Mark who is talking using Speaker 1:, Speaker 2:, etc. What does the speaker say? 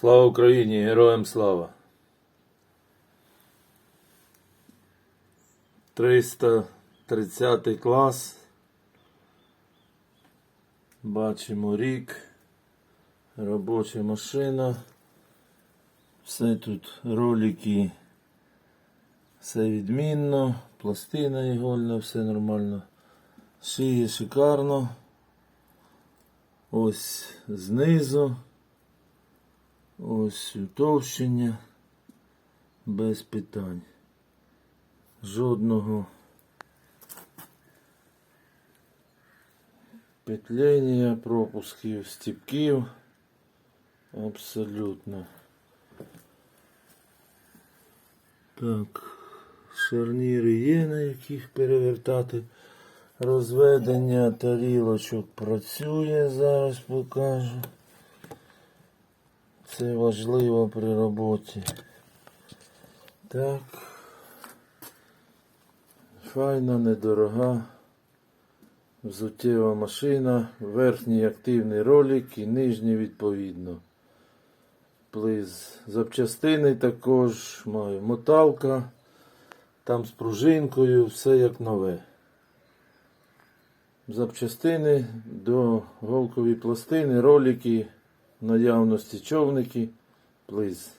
Speaker 1: Слава Україні! Героям слава! 330 клас. Бачимо рік. Робоча машина. Все тут ролики. Все відмінно. Пластина ігольна, все нормально. Шиє шикарно. Ось знизу. Ось утовщення. Без питань. Жодного петлення, пропусків, стіпків. Абсолютно. Так, шарніри є, на яких перевертати. Розведення тарілочок працює, зараз покажу. Це важливо при роботі. Так. Файна, недорога. Взуттєва машина, верхній активний ролик і нижній відповідно. Плиз. Запчастини також маю моталка, там з пружинкою, все як нове. Запчастини до голкової пластини, ролики, наявності човники, плиз.